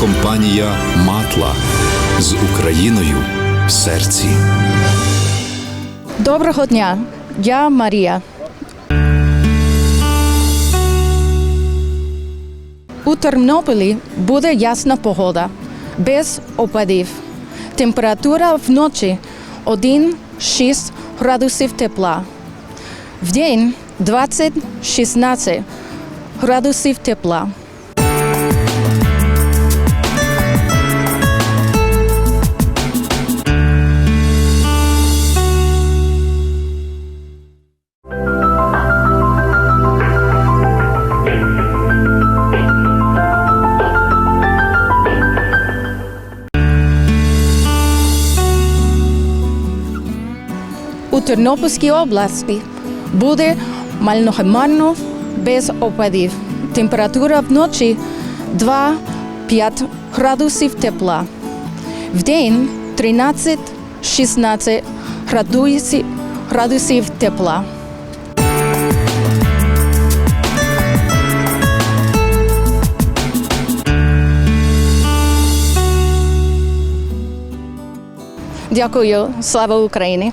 компанія Матла з Україною в серці. Доброго дня, я Марія. У Тернополі буде ясна погода, без опадів. Температура вночі 1-6 градусів тепла. Вдень 20-16 градусів тепла. У Тернопільській області буде мальнохмарно без опадів. Температура вночі 2-5 градусів тепла. Вдень 13-16 градусів, градусів тепла. Дякую, слава Україні!